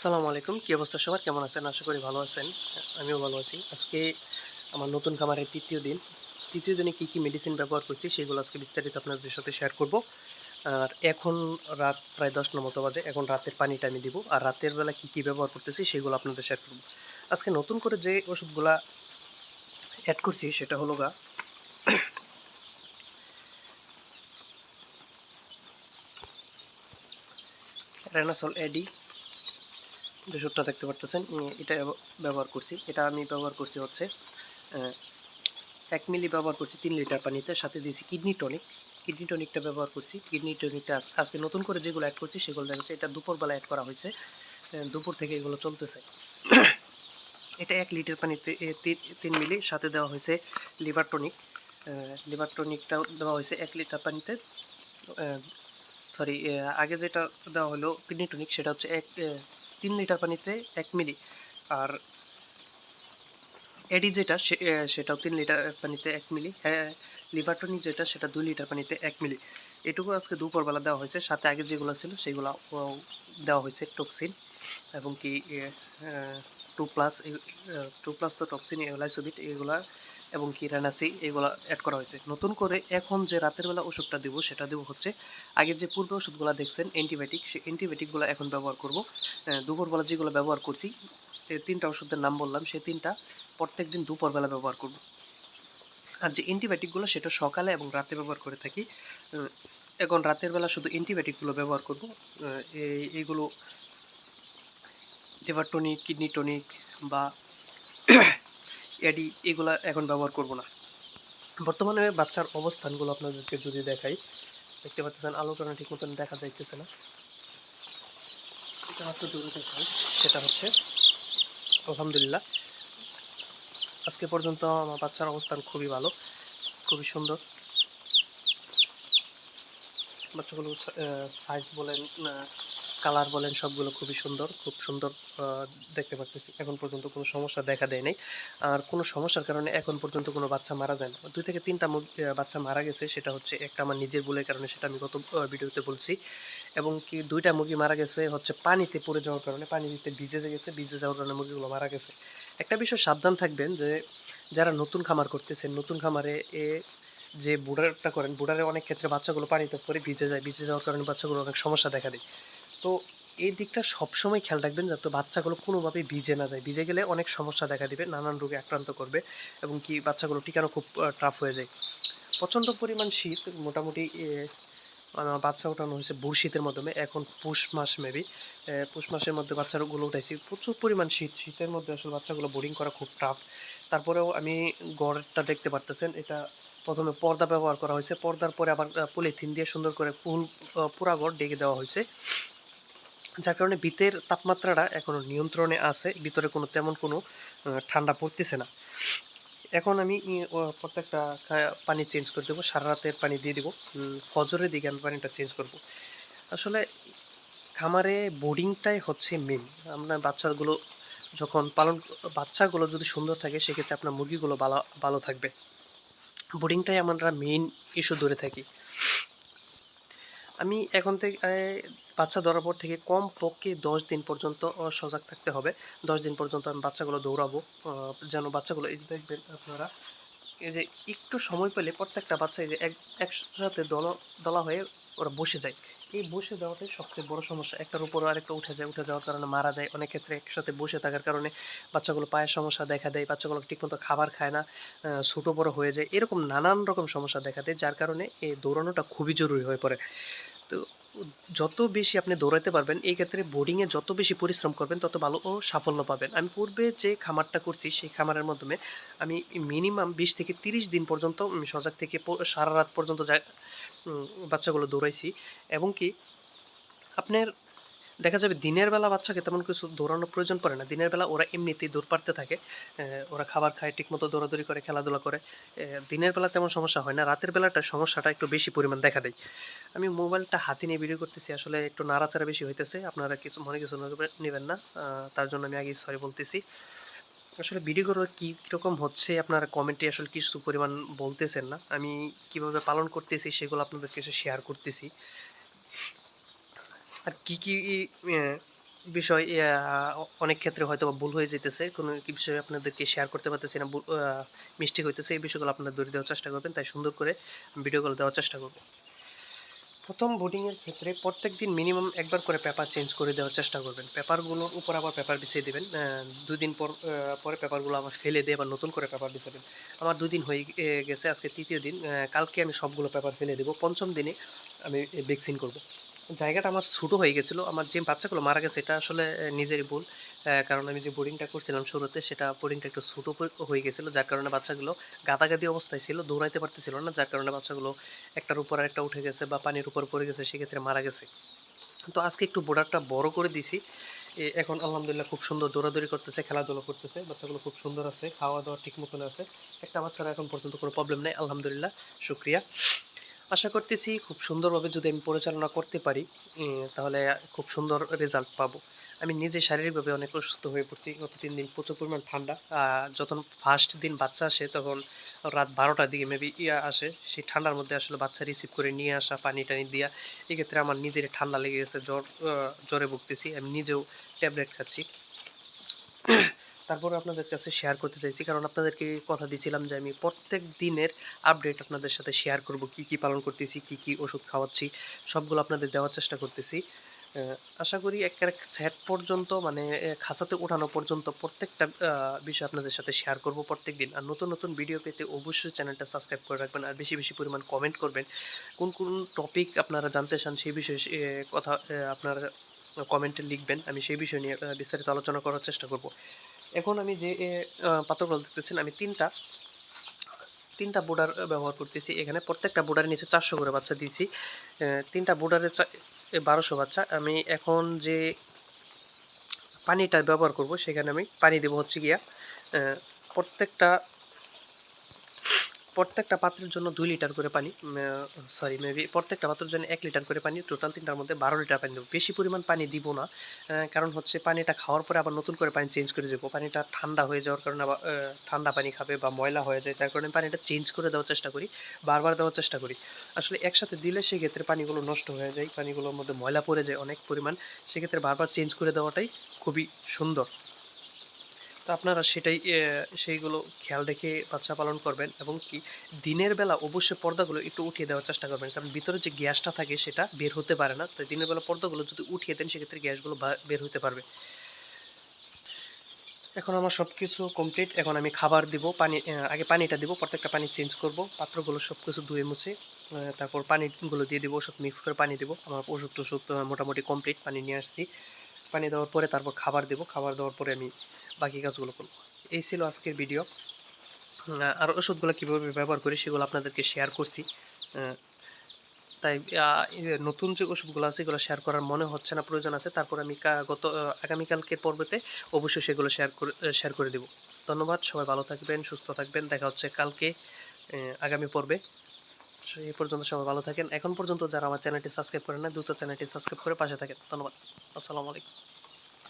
সালামু আলাইকুম। কী অবস্থা সবার? কেমন আছেন? আশা করি ভালো আছেন। আমিও ভালো আছি। আজকে আমার নতুন খামারের তৃতীয় দিন। তৃতীয় দিনে কী কী মেডিসিন ব্যবহার করছি সেগুলো আজকে বিস্তারিত আপনাদের সাথে শেয়ার করব। আর এখন রাত প্রায় দশটার মতো বাদে এখন রাতের পানিটা আমি দিব। আর রাতের বেলা কী কী ব্যবহার করতেছি সেগুলো আপনাদের শেয়ার করব। আজকে নতুন করে যে ওষুধগুলা অ্যাড করছি সেটা হলো গা রেনাসল এডি যে ওষুধটা দেখতে পারতেছেন এটা ব্যবহার করছি। এটা আমি ব্যবহার করছি হচ্ছে এক মিলি ব্যবহার করছি তিন লিটার পানিতে, সাথে দিয়েছি কিডনি টনিক। কিডনি টনিকটা ব্যবহার করছি। কিডনি টনিকটা আজকে নতুন করে যেগুলো অ্যাড করছি, সেগুলো দেখা যাচ্ছে এটা দুপুরবেলা অ্যাড করা হয়েছে দুপুর থেকে এগুলো চলতেছে। এটা এক লিটার পানিতে তিন- মিলি, সাথে দেওয়া হয়েছে লিভার টনিক। লিভার টনিকটাও দেওয়া হয়েছে এক লিটার পানিতে সরি আগে যেটা দেওয়া হলো কিডনি টনিক, সেটা হচ্ছে এক তিন লিটার পানিতে এক মিলি। আর এডি যেটা সেটাও তিন লিটার পানিতে এক মিলি। হ্যাঁ লিভারটনি যেটা, সেটা দুই লিটার পানিতে এক মিলি। এটুকু আজকে দুপুরবেলা দেওয়া হয়েছে। সাথে আগে যেগুলো ছিল, সেগুলো দেওয়া হয়েছে টক্সিন এবং কি টু প্লাস টু প্লাস তো টক্সিন লাইসোবিট এগুলা এবং কি রেনাসি এগুলো অ্যাড করা হয়েছে। নতুন করে এখন যে রাতের বেলা ওষুধটা দেবো, সেটা দেবো হচ্ছে আগের যে পূর্বে ওষুধগুলো দেখছেন অ্যান্টিবায়োটিক সেই অ্যান্টিবায়োটিকগুলো এখন ব্যবহার করব। দুপুরবেলা যেগুলো ব্যবহার করছি এই তিনটা ওষুধের নাম বললাম, সেই তিনটা প্রত্যেক দিন দুপুরবেলা ব্যবহার করব। আর যে অ্যান্টিবায়োটিকগুলো সেটা সকালে এবং রাতে ব্যবহার করে থাকি। এখন রাতের বেলা শুধু অ্যান্টিবায়োটিকগুলো ব্যবহার করব। এই, এইগুলো লিভার টনিক, কিডনি টনিক বা এডি এগুলা এখন ব্যবহার করব না। বর্তমানে বাচ্চার অবস্থানগুলো আপনাদেরকে যদি দেখাই, দেখতে পাচ্ছেন আলো টানা ঠিক মতন দেখা যাইতেছে না। এটা হচ্ছে দূরে দেখাই, সেটা হচ্ছে, আলহামদুলিল্লাহ, আজকে পর্যন্ত আমার বাচ্চার অবস্থান খুবই ভালো, খুবই সুন্দর। বাচ্চাগুলো সাইজ বলেন কালার বলেন সবগুলো খুবই সুন্দর, খুব সুন্দর দেখতে পাচ্ছি এখন পর্যন্ত কোনো সমস্যা দেখা দেয় নাই। আর কোনো সমস্যার কারণে এখন পর্যন্ত কোনো বাচ্চা মারা যায় না। দুই থেকে তিনটা বাচ্চা মারা গেছে, সেটা হচ্ছে একটা আমার নিজের ভুলের কারণে, সেটা আমি গত ভিডিওতে বলছি। এবং কি দুইটা মুরগি মারা গেছে, হচ্ছে পানিতে পড়ে যাওয়ার কারণে, পানিতে ভিজে গেছে, ভিজে যাওয়ার কারণে মুরগিগুলো মারা গেছে। একটা বিষয় সাবধান থাকবেন যে, যারা নতুন খামার করতেছেন, নতুন খামারে এ যে বুড়ারটা করেন, বুড়ারে অনেক ক্ষেত্রে বাচ্চাগুলো পানিতে পরে ভিজে যায়, ভিজে যাওয়ার কারণে বাচ্চাগুলো অনেক সমস্যা দেখা দেয়। তো এই দিকটা সবসময় খেয়াল রাখবেন যাতে বাচ্চাগুলো কোনোভাবেই ভিজে না যায়। ভিজে গেলে অনেক সমস্যা দেখা দিবে, নানান রোগে আক্রান্ত করবে এবং কি বাচ্চাগুলো টিকানো খুব টাফ হয়ে যায়। প্রচণ্ড পরিমাণ শীত, মোটামুটি বাচ্চা ওঠানো হয়েছে বুড় শীতের মাধ্যমে, এখন পুষ মাস মেবি পুষ মাসের মধ্যে বাচ্চাগুলো উঠাইছি। প্রচুর পরিমাণ শীত, শীতের মধ্যে আসলে বাচ্চাগুলো বোর্ডিং করা খুব টাফ তারপরেও আমি গড়টা দেখতে পারতেছেন, এটা প্রথমে পর্দা ব্যবহার করা হয়েছে। পর্দার পরে আবার পলিথিন দিয়ে সুন্দর করে ফুল পুরা ঘর ডেকে দেওয়া হয়েছে। যার কারণে ভিতের তাপমাত্রাটা এখনও নিয়ন্ত্রণে আছে, ভিতরে কোনো তেমন কোনো ঠান্ডা পড়তেছে না। এখন আমি প্রত্যেকটা পানি চেঞ্জ করে দেবো, সারা রাতের পানি দিয়ে দেবো ফজরের দিকে আমি পানিটা চেঞ্জ করব। আসলে খামারে বোর্ডিংটাই হচ্ছে মেন আমরা বাচ্চাগুলো যখন পালন, বাচ্চাগুলো যদি সুন্দর থাকে, সেক্ষেত্রে আপনার মুরগিগুলো ভালো ভালো থাকবে। বোর্ডিংটাই আমরা মেইন ইস্যু ধরে থাকি। আমি এখন থেকে বাচ্চা ধরার পর থেকে কম পক্ষে দশ দিন পর্যন্ত সজাগ থাকতে হবে। দশ দিন পর্যন্ত আমি বাচ্চাগুলো দৌড়াবো যেন বাচ্চাগুলো, এই দেখবেন আপনারা, এই যে একটু সময় পেলে প্রত্যেকটা বাচ্চা এই যে এক, একসাথে দলা দলা হয়ে ওরা বসে যায়। এই বসে দেওয়াটাই সবচেয়ে বড় সমস্যা। একটার উপর আরেকটা উঠে যায়, উঠে যাওয়ার কারণে মারা যায়। অনেক ক্ষেত্রে একসাথে বসে থাকার কারণে বাচ্চাগুলো পায়ের সমস্যা দেখা দেয়, বাচ্চাগুলো ঠিকমতো খাবার খায় না ছোটো বড় হয়ে যায়। এরকম নানান রকম সমস্যা দেখা দেয়, যার কারণে এই দৌড়ানোটা খুবই জরুরি হয়ে পড়ে। তো যত বেশি আপনি দৌড়াতে পারবেন, এই ক্ষেত্রে বোর্ডিংয়ে যত বেশি পরিশ্রম করবেন, তত ভালো ও সাফল্য পাবেন। আমি পূর্বে যে খামারটা করছি, সেই খামারের মাধ্যমে আমি মিনিমাম বিশ থেকে তিরিশ দিন পর্যন্ত সজাগ থেকে সারা রাত পর্যন্ত বাচ্চাগুলো দৌড়াইছি। এবং কি, আপনার দেখা যাবে দিনের বেলা বাচ্চাকে তেমন কিছু দৌড়ানোর প্রয়োজন পড়ে না। দিনের বেলা ওরা এমনিতেই দৌড় পারতে থাকে। ওরা খাবার খায়, ঠিকমতো দৌড়াদৌড়ি করে, খেলাধুলা করে। দিনের বেলা তেমন সমস্যা হয় না। রাতের বেলাটা সমস্যাটা একটু বেশি পরিমাণ দেখা দেয়। আমি মোবাইলটা হাতে নিয়ে ভিডিও করতেছি, আসলে একটু নাড়াচাড়া বেশি হইতেছে। আপনারা কিছু, মনে কিছু নেবে- নেবেন না। তার জন্য আমি আগেই সরি বলতেছি। আসলে ভিডিওগুলো কী রকম হচ্ছে, আপনারা কমেন্টে আসলে কিছু পরিমাণ বলতেছেন না। আমি কীভাবে পালন করতেছি, সেগুলো আপনাদের কাছে শেয়ার করতেছি। আর কি কি বিষয় অনেক ক্ষেত্রে হয়তো ভুল হয়ে যেতেছে কোনো কি বিষয় আপনাদেরকে শেয়ার করতে পারতেছি না মিস্টেক হইতেছে এই বিষয়গুলো আপনারা দূরে দেওয়ার চেষ্টা করবেন তাই সুন্দর করে ভিডিওগুলো দেওয়ার চেষ্টা করবেন প্রথম বোর্ডিংয়ের ক্ষেত্রে প্রত্যেক দিন মিনিমাম একবার করে পেপার চেঞ্জ করে দেওয়ার চেষ্টা করবেন। পেপারগুলোর উপর আবার পেপার বিছিয়ে দেবেন আহ, দুই দিন পর পরে পেপারগুলো আবার ফেলে দিয়ে আবার নতুন করে পেপার বিছাবেন। আমার দুই দিন হয়ে গেছে আজকে তৃতীয় দিন কালকে আমি সবগুলো পেপার ফেলে দেবো পঞ্চম দিনে আমি ভ্যাকসিন করব। জায়গাটা আমার ছোটো হয়ে গেছিল। আমার যে বাচ্চাগুলো মারা গেছে, এটা আসলে নিজেরই ভুল। কারণ আমি যে বোর্ডিংটা করছিলাম শুরুতে, সেটা বোর্ডিংটা একটু ছোটো হয়ে গেছিল। যার কারণে বাচ্চাগুলো গাদাগাদি অবস্থায় ছিল, দৌড়াইতে পারতেছিল না। যার কারণে বাচ্চাগুলো একটার উপর একটা উঠে গেছে বা পানির উপর পড়ে গেছে, সেক্ষেত্রে মারা গেছে। তো আজকে একটু বোর্ডারটা বড় করে দিছি। এখন আলহামদুলিল্লাহ খুব সুন্দর দৌড়াদৌড়ি করতেছে, খেলাধুলা করতেছে। বাচ্চাগুলো খুব সুন্দর আছে খাওয়া দাওয়া ঠিক মতন আছে। একটা বাচ্চারা এখন পর্যন্ত কোনো প্রবলেম নেই, আলহামদুলিল্লাহ, শুক্রিয়া। আশা করতেছি খুব সুন্দরভাবে যদি আমি পরিচালনা করতে পারি তাহলে খুব সুন্দর রেজাল্ট পাবো। আমি নিজে শারীরিকভাবে অনেক অসুস্থ হয়ে পড়ছি, গত তিন দিন প্রচুর পরিমাণ ঠান্ডা যখন ফার্স্ট দিন বাচ্চা আসে তখন রাত বারোটার দিকে মেবি ইয়া আসে, সেই ঠান্ডার মধ্যে আসলে বাচ্চা রিসিভ করে নিয়ে আসা, পানি টানি দিয়া, এক্ষেত্রে আমার নিজের ঠান্ডা লেগে গেছে, জ্বর জ্বরে ভুগতেছি, আমি নিজেও ট্যাবলেট খাচ্ছি। তারপরে আপনাদের কাছে শেয়ার করতে চাইছি, কারণ আপনাদেরকে কথা দিয়েছিলাম যে আমি প্রত্যেক দিনের আপডেট আপনাদের সাথে শেয়ার করব, কি কি পালন করতেছি, কি কি ওষুধ খাওয়াচ্ছি, সবগুলো আপনাদের দেওয়ার চেষ্টা করতেছি। আশা করি একেবারে সেট পর্যন্ত মানে খাঁচাতে ওঠানো পর্যন্ত প্রত্যেকটা বিষয় আপনাদের সাথে শেয়ার করব প্রত্যেক দিন। আর নতুন নতুন ভিডিও পেতে অবশ্যই চ্যানেলটা সাবস্ক্রাইব করে রাখবেন, আর বেশি বেশি পরিমাণ কমেন্ট করবেন। কোন কোন টপিক আপনারা জানতে চান সেই বিষয়ে কথা আপনারা কমেন্টে লিখবেন, আমি সেই বিষয় নিয়ে বিস্তারিত আলোচনা করার চেষ্টা করব। এখন আমি যে পাত্রগুলো দেখতেছেন, আমি তিনটা তিনটা বোর্ডার ব্যবহার করতেছি। এখানে প্রত্যেকটা বোর্ডারের নিচে চারশো করে বাচ্চা দিয়েছি। তিনটা বোর্ডারে বারোশো বাচ্চা। আমি এখন যে পানিটা ব্যবহার করব, সেখানে আমি পানি দেবো হচ্ছে গিয়া প্রত্যেকটা প্রত্যেকটা পাত্রের জন্য দুই লিটার করে পানি সরি মেবি প্রত্যেকটা পাত্রের জন্য এক লিটার করে পানি টোটাল তিনটার মধ্যে বারো লিটার পানি দেবো। বেশি পরিমাণ পানি দিব না কারণ হচ্ছে পানিটা খাওয়ার পরে আবার নতুন করে পানি চেঞ্জ করে দেবো। পানিটা ঠান্ডা হয়ে যাওয়ার কারণে আবার ঠান্ডা পানি খাবে বা ময়লা হয়ে যায়, তার কারণে পানিটা চেঞ্জ করে দেওয়ার চেষ্টা করি, বারবার দেওয়ার চেষ্টা করি। আসলে একসাথে দিলে সেক্ষেত্রে পানিগুলো নষ্ট হয়ে যায়, পানিগুলোর মধ্যে ময়লা পড়ে যায় অনেক পরিমাণ, সেক্ষেত্রে বারবার চেঞ্জ করে দেওয়াটাই খুবই সুন্দর। আপনারা সেটাই সেইগুলো খেয়াল রেখে বাচ্চা পালন করবেন এবং কি দিনের বেলা অবশ্যই পর্দাগুলো একটু উঠিয়ে দেওয়ার চেষ্টা করবেন। কারণ ভিতরে যে গ্যাসটা থাকে সেটা বের হতে পারে না। তাই দিনের বেলা পর্দাগুলো যদি উঠিয়ে দেন সেক্ষেত্রে গ্যাসগুলো বের হতে পারবে। এখন আমার সব কিছু কমপ্লিট এখন আমি খাবার দিব, পানি আগে পানিটা দিব, প্রত্যেকটা পানি চেঞ্জ করব, পাত্রগুলো সব কিছু ধুয়ে মুছে তারপর পানিগুলো দিয়ে দিব ওষুধ মিক্স করে পানি দিব। আমার ওষুধ টষুধ মোটামুটি কমপ্লিট পানি নিয়ে আসছি। পানি দেওয়ার পরে তারপর খাবার দেব। খাবার দেওয়ার পরে আমি বাকি কাজগুলো করব। এই ছিল আজকের ভিডিও আর ওষুধগুলো কীভাবে ব্যবহার করি সেগুলো আপনাদেরকে শেয়ার করছি। তাই নতুন যে ওষুধগুলো আছে এগুলো শেয়ার করার মনে হচ্ছে না, প্রয়োজন আছে। তারপর আমি গত আগামীকালকের পর্বতে অবশ্যই সেগুলো শেয়ার করে শেয়ার করে দেব। ধন্যবাদ, সবাই ভালো থাকবেন, সুস্থ থাকবেন। দেখা হচ্ছে কালকে আগামী পর্বে। এই পর্যন্ত সবাই ভালো থাকেন। এখন পর্যন্ত যারা আমার চ্যানেলটি সাবস্ক্রাইব করেন না দ্রুত চ্যানেলটি সাবস্ক্রাইব করে পাশে থাকেন। ধন্যবাদ। আসসালামু আলাইকুম।